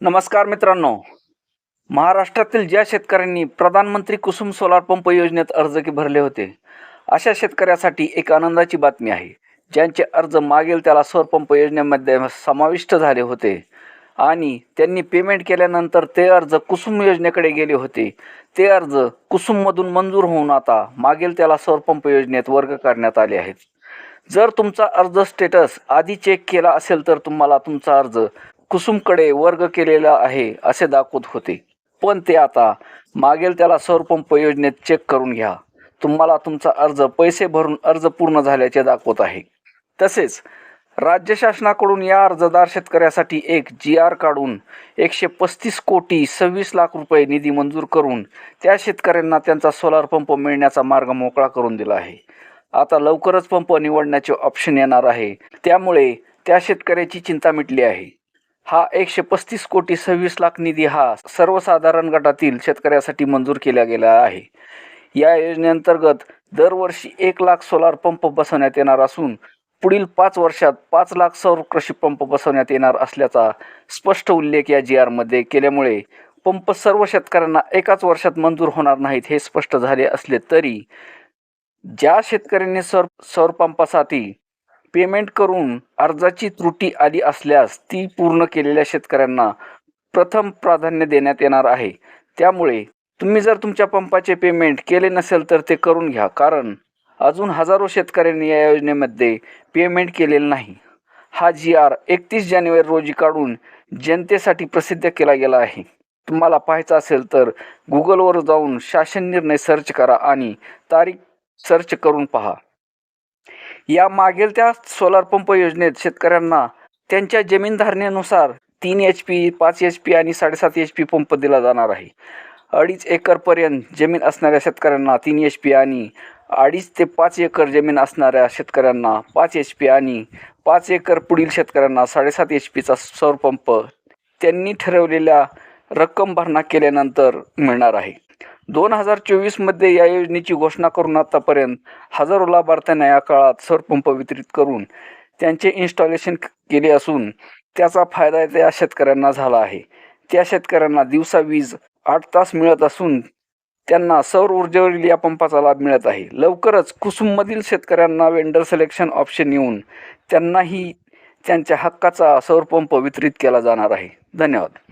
नमस्कार मित्रांनो. महाराष्ट्रातील ज्या शेतकऱ्यांनी प्रधानमंत्री कुसुम सोलार पंप योजनेत अर्ज की भरले होते अशा शेतकऱ्यासाठी एक आनंदाची बातमी आहे. ज्यांचे अर्ज मागेल त्याला सौर पंप योजनेमध्ये समाविष्ट झाले होते आणि त्यांनी पेमेंट केल्यानंतर ते अर्ज कुसुम योजनेकडे गेले होते. ते अर्ज कुसुममधून मंजूर होऊन आता मागेल त्याला सौर पंप योजनेत वर्ग करण्यात आले आहेत. जर तुमचा अर्ज स्टेटस आधी चेक केला असेल तर तुम्हाला तुमचा अर्ज कुसुमकडे वर्ग केलेला आहे असे दाखवत होते. पण ते आता मागेल त्याला सौरपंप योजनेत चेक करून घ्या. तुम्हाला तुमचा अर्ज पैसे भरून अर्ज पूर्ण झाल्याचे दाखवत आहे. तसेच राज्य शासनाकडून या अर्जदार शेतकऱ्यासाठी एक जी आर काढून एकशे पस्तीस कोटी सव्वीस लाख रुपये निधी मंजूर करून त्या शेतकऱ्यांना त्यांचा सोलार पंप मिळण्याचा मार्ग मोकळा करून दिला आहे. आता लवकरच पंप निवडण्याचे ऑप्शन येणार आहे. त्यामुळे त्या शेतकऱ्याची चिंता मिटली आहे. हा एकशे पस्तीस कोटी सव्वीस लाख निधी हा सर्वसाधारण गटातील शेतकऱ्यासाठी मंजूर केला गेला आहे. या योजनेअंतर्गत दरवर्षी एक लाख सोलार पंप बसवण्यात येणार असून पुढील पाच वर्षात पाच लाख सौर कृषी पंप बसवण्यात येणार असल्याचा स्पष्ट उल्लेख या जी आरमध्ये केल्यामुळे पंप सर्व शेतकऱ्यांना एकाच वर्षात मंजूर होणार नाहीत हे स्पष्ट झाले असले तरी ज्या शेतकऱ्यांनी सौर सौर पंपासाठी पेमेंट करून अर्जाची त्रुटी आली असल्यास ती पूर्ण केलेल्या शेतकऱ्यांना प्रथम प्राधान्य देण्यात येणार आहे. त्यामुळे तुम्ही जर तुमच्या पंपाचे पेमेंट केले नसेल तर ते करून घ्या कारण अजून हजारो शेतकऱ्यांनी या योजनेमध्ये पेमेंट केलेलं नाही. हा जी आर एकतीस जानेवारी रोजी काढून जनतेसाठी प्रसिद्ध केला गेला आहे. तुम्हाला पाहायचं असेल तर गुगलवर जाऊन शासन निर्णय सर्च करा आणि तारीख सर्च करून पहा. या मागील त्या सोलार पंप योजनेत शेतकऱ्यांना त्यांच्या जमीनधारणेनुसार तीन एच पी पाच एच पी आणि साडेसात एच पी पंप दिला जाणार आहे. अडीच एकरपर्यंत जमीन असणाऱ्या शेतकऱ्यांना तीन एच पी आणि अडीच ते पाच एकर जमीन असणाऱ्या शेतकऱ्यांना पाच एच पी आणि पाच एकर पुढील शेतकऱ्यांना साडेसात एच पीचा सौर पंप त्यांनी ठरवलेल्या रक्कम भरणा केल्यानंतर मिळणार आहे. दोन हजार चोवीसमध्ये या योजनेची घोषणा करून आतापर्यंत हजारो लाभार्थ्यांना या काळात सौरपंप वितरित करून त्यांचे इन्स्टॉलेशन केले असून त्याचा फायदा त्या शेतकऱ्यांना झाला आहे. त्या शेतकऱ्यांना दिवसा वीज आठ तास मिळत असून त्यांना सौर ऊर्जेवरील या पंपाचा लाभ मिळत आहे. लवकरच कुसुममधील शेतकऱ्यांना वेंडर सिलेक्शन ऑप्शन येऊन त्यांनाही त्यांच्या हक्काचा सौरपंप वितरित केला जाणार आहे. धन्यवाद.